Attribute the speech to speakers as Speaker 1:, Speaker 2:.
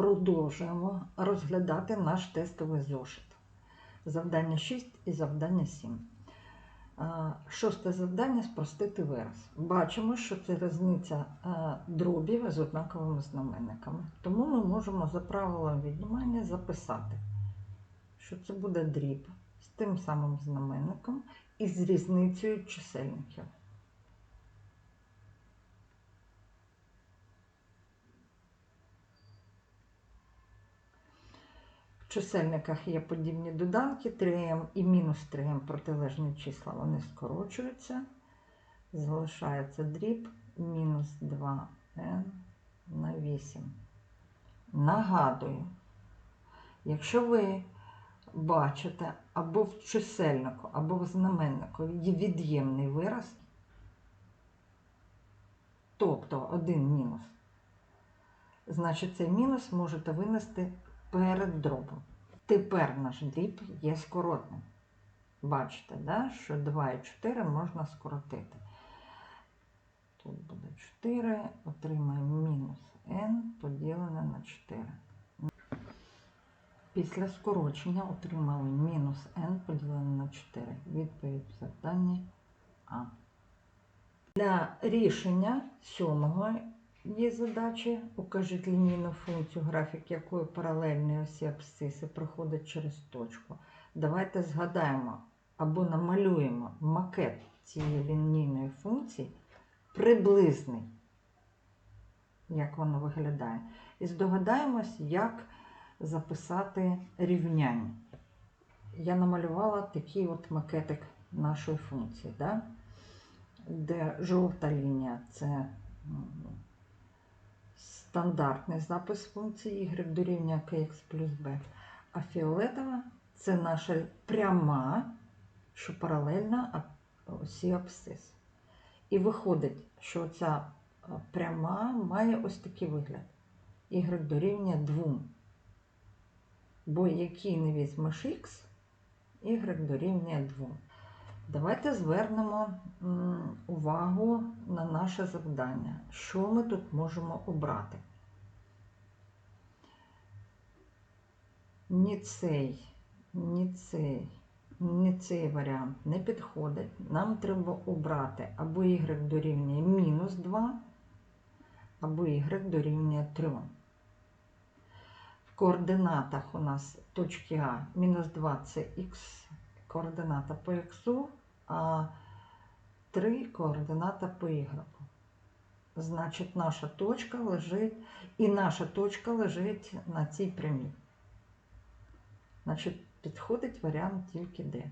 Speaker 1: продовжуємо розглядати наш тестовий зошит. Завдання 6 і завдання 7. Шосте завдання спростити вираз. Бачимо, що це різниця дробів з однаковими знаменниками. Тому ми можемо за правилом віднімання записати, що це буде дріб з тим самим знаменником і з різницею чисельників. Чисельниках є подібні доданки 3m і мінус 3m протилежні числа, вони скорочуються. Залишається дріб мінус 2n на 8. Нагадую, якщо ви бачите або в чисельнику, або в знаменнику є від'ємний вираз, тобто один мінус, значить цей мінус можете винести перед дробом. Тепер наш дріб є скоротним. Бачите, да, що 2 і 4 можна скоротити. Тут буде 4, отримаємо мінус n поділене на 4. Після скорочення отримали мінус n поділене на 4. Відповідь в завданні А. Для рішення сьомого є задачі. Укажіть лінійну функцію, графік якої паралельні осі абсциси проходить через точку. Давайте згадаємо або намалюємо макет цієї лінійної функції приблизний, як воно виглядає. І здогадаємось, як записати рівняння. Я намалювала такий от макетик нашої функції, да? де жовта лінія це стандартний запис функції y дорівнює kx плюс b, а фіолетова це наша пряма, що паралельна осі абсцис. І виходить, що ця е, пряма має ось такий вигляд. y дорівнює 2. Бо який не візьмеш x, y дорівнює 2. Давайте звернемо увагу на наше завдання. Що ми тут можемо обрати? Ні цей, ні цей, ні цей варіант не підходить. Нам треба обрати або y дорівнює мінус 2, або y дорівнює 3. В координатах у нас точки А мінус 2 це х координата по х, а 3 координата по y. Значить, наша точка лежить, і наша точка лежить на цій прямій. Значить, підходить варіант тільки D.